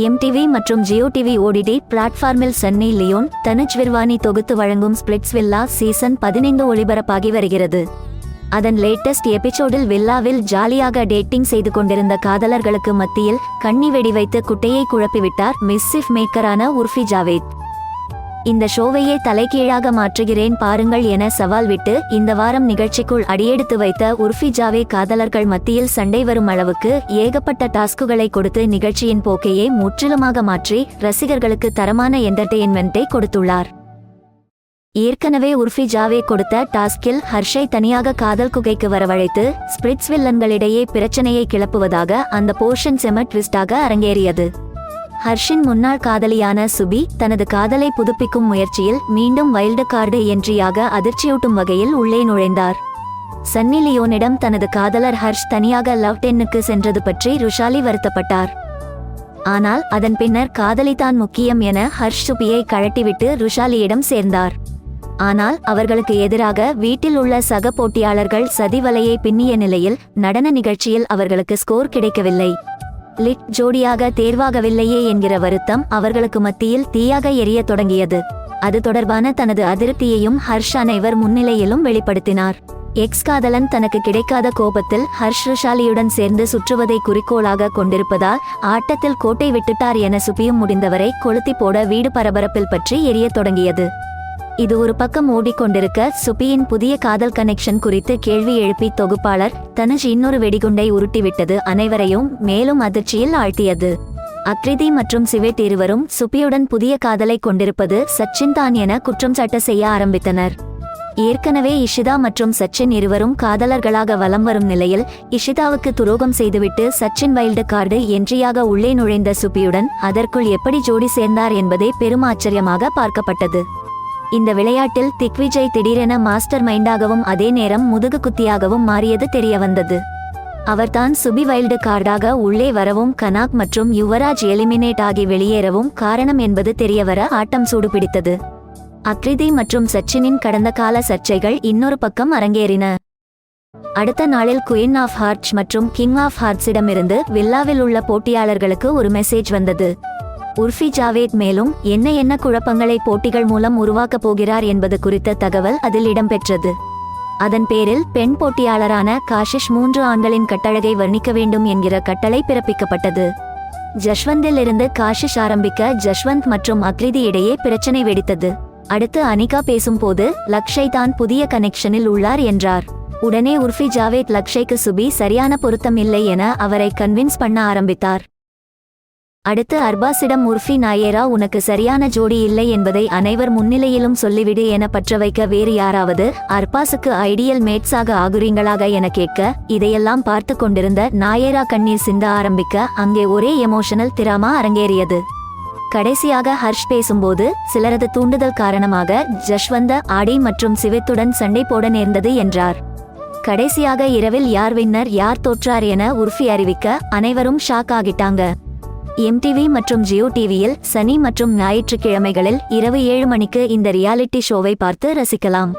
MTV மற்றும் Jio TV OTT பிளாட்ஃபார்மில் Chennai Leon Tanuj விர்வானி தொகுத்து வழங்கும் ஸ்பிளிட்ஸ் வில்லா சீசன் பதினைந்து ஒளிபரப்பாகி வருகிறது. அதன் லேட்டஸ்ட் எபிசோடில் வில்லாவில் ஜாலியாக டேட்டிங் செய்து கொண்டிருந்த காதலர்களுக்கு மத்தியில் கண்ணி வெடி வைத்து குட்டையை குழப்பிவிட்டார் மிஸ்ஸிஃப் மேக்கரான உர்ஃபி ஜாவேத். இந்த ஷோவையே தலைகீழாக மாற்றுகிறேன் பாருங்கள் என சவால் விட்டு இந்த வாரம் நிகழ்ச்சிக்குள் அடியெடுத்து வைத்த உர்ஃபி ஜாவே காதலர்கள் மத்தியில் சண்டை வரும் அளவுக்கு ஏகப்பட்ட டாஸ்குகளை கொடுத்து நிகழ்ச்சியின் போக்கையே முற்றிலுமாக மாற்றி ரசிகர்களுக்கு தரமான என்டர்டெயின்மெண்ட்டை கொடுத்துள்ளார். ஏற்கனவே உர்ஃபி ஜாவே கொடுத்த டாஸ்கில் ஹர்ஷை தனியாக காதல் குகைக்கு வரவழைத்து ஸ்பிரிட்ஸ் வில்லன்களிடையே பிரச்சனையை கிளப்புவதாக அந்த போர்ஷன் செம ட்விஸ்டாக அரங்கேறியது. ஹர்ஷின் முன்னாள் காதலியான சுபி தனது காதலை புதுப்பிக்கும் முயற்சியில் மீண்டும் வைல்டு கார்டு என்ட்ரியாக அதிர்ச்சியூட்டும் வகையில் உள்ளே நுழைந்தார். சன்னி லியோனிடம் தனது காதலர் ஹர்ஷ் தனியாக லவ் டென்னுக்கு சென்றது பற்றி ருஷாலி வருத்தப்பட்டார். ஆனால் அதன் பின்னர் காதலிதான் முக்கியம் என ஹர்ஷ் சுபியை கழட்டிவிட்டு ருஷாலியிடம் சேர்ந்தார். ஆனால் அவர்களுக்கு எதிராக வீட்டில் உள்ள சக போட்டியாளர்கள் சதிவலையை பின்னிய நிலையில் நடன நிகழ்ச்சியில் அவர்களுக்கு ஸ்கோர் கிடைக்கவில்லை. லிட் ஜோடியாக தேர்வாகவில்லையே என்கிற வருத்தம் அவர்களுக்கு மத்தியில் தீயாக எரிய தொடங்கியது. அது தொடர்பான தனது அதிருப்தியையும் ஹர்ஷ் அனைவர் முன்னிலையிலும் வெளிப்படுத்தினார். எக்ஸ் காதலன் தனக்கு கிடைக்காத கோபத்தில் ஹர்ஷ் ரிஷாலியுடன் சேர்ந்து சுற்றுவதை குறிக்கோளாக கொண்டிருப்பதால் ஆட்டத்தில் கோட்டை விட்டுட்டார் என சுபியும் முடிந்தவரை கொளுத்தி போட வீடு பரபரப்பில் பற்றி எரிய தொடங்கியது. இது ஒரு பக்கம் ஓடிக்கொண்டிருக்க சுபியின் புதிய காதல் கனெக்ஷன் குறித்து கேள்வி எழுப்பி தொகுப்பாளர் தனுஷ் இன்னொரு வெடிகுண்டை உருட்டிவிட்டது அனைவரையும் மேலும் அதிர்ச்சியில் ஆழ்த்தியது. அக்ரிதி மற்றும் சிவேட் இருவரும் சுபியுடன் புதிய காதலை கொண்டிருப்பது சச்சின் தான் என குற்றம் சாட்ட செய்ய ஆரம்பித்தனர். ஏற்கனவே இஷிதா மற்றும் சச்சின் இருவரும் காதலர்களாக வலம் வரும் நிலையில் இஷிதாவுக்கு துரோகம் செய்துவிட்டு சச்சின் வைல்டு கார்டு என்ட்ரியாக உள்ளே நுழைந்த சுபியுடன் அதற்குள் எப்படி ஜோடி சேர்ந்தார் என்பதே பெரும் ஆச்சரியமாக பார்க்கப்பட்டது. இந்த விளையாட்டில் திக்விஜய் திடீரென மாஸ்டர் மைண்டாகவும் அதே நேரம் முதுகு குத்தியாகவும் மாறியது தெரிய வந்தது அவர்தான் சுபி வைல்டு கார்டாக உள்ளே வரவும் கனாக் மற்றும் யுவராஜ் எலிமினேட் ஆகி வெளியேறவும் காரணம் என்பது தெரியவர ஆட்டம் சூடுபிடித்தது. அக்ரிதி மற்றும் சச்சினின் கடந்த கால சர்ச்சைகள் இன்னொரு பக்கம் அரங்கேறின. அடுத்த நாளில் குயின் ஆஃப் ஹார்ட்ஸ் மற்றும் கிங் ஆஃப் ஹார்ட்ஸிடமிருந்து வில்லாவில் உள்ள போட்டியாளர்களுக்கு ஒரு மெசேஜ் வந்தது. உர்ஃபி ஜாவேத் மேலும் என்ன என்ன குழப்பங்களை போட்டிகள் மூலம் உருவாக்கப் போகிறார் என்பது குறித்த தகவல் அதில் இடம்பெற்றது. அதன் பேரில் பெண் போட்டியாளரான காஷிஷ் மூன்று ஆண்களின் கட்டழகை வர்ணிக்க வேண்டும் என்கிற கட்டளை பிறப்பிக்கப்பட்டது. ஜஷ்வந்தில் இருந்து காஷிஷ் ஆரம்பிக்க ஜஷ்வந்த் மற்றும் அக்ரிதி இடையே பிரச்சனை வெடித்தது. அடுத்து அனிகா பேசும்போது லக்ஷை தான் புதிய கனெக்ஷனில் உள்ளார் என்றார். உடனே உர்ஃபி ஜாவேத் லக்ஷைக்கு சுபி சரியான பொருத்தம் இல்லை என அவரை கன்வின்ஸ் பண்ண ஆரம்பித்தார். அடுத்து அர்பாஸிடம் உர்ஃபி நாயேரா உனக்கு சரியான ஜோடி இல்லை என்பதை அனைவர் முன்னிலையிலும் சொல்லிவிடு என பற்ற வைக்க வேறு யாராவது அர்பாஸுக்கு ஐடியல் மேட்ஸாக ஆகுறீங்களாக என கேட்க இதையெல்லாம் பார்த்து கொண்டிருந்த நாயேரா கண்ணீர் சிந்த ஆரம்பிக்க அங்கே ஒரே எமோஷனல் திராமா அரங்கேறியது. கடைசியாக ஹர்ஷ் பேசும்போது சிலரது தூண்டுதல் காரணமாக ஜஷ்வந்த ஆடி மற்றும் சிவத்துடன் சண்டை போட நேர்ந்தது என்றார். கடைசியாக இரவில் யார் வின்னர் யார் தோற்றார் என உர்ஃபி அறிவிக்க அனைவரும் ஷாக் ஆகிட்டாங்க. எம்டிவி மற்றும் ஜியோ டிவியில் சனி மற்றும் ஞாயிற்றுக்கிழமைகளில் இரவு ஏழு மணிக்கு இந்த ரியாலிட்டி ஷோவை பார்த்து ரசிக்கலாம்.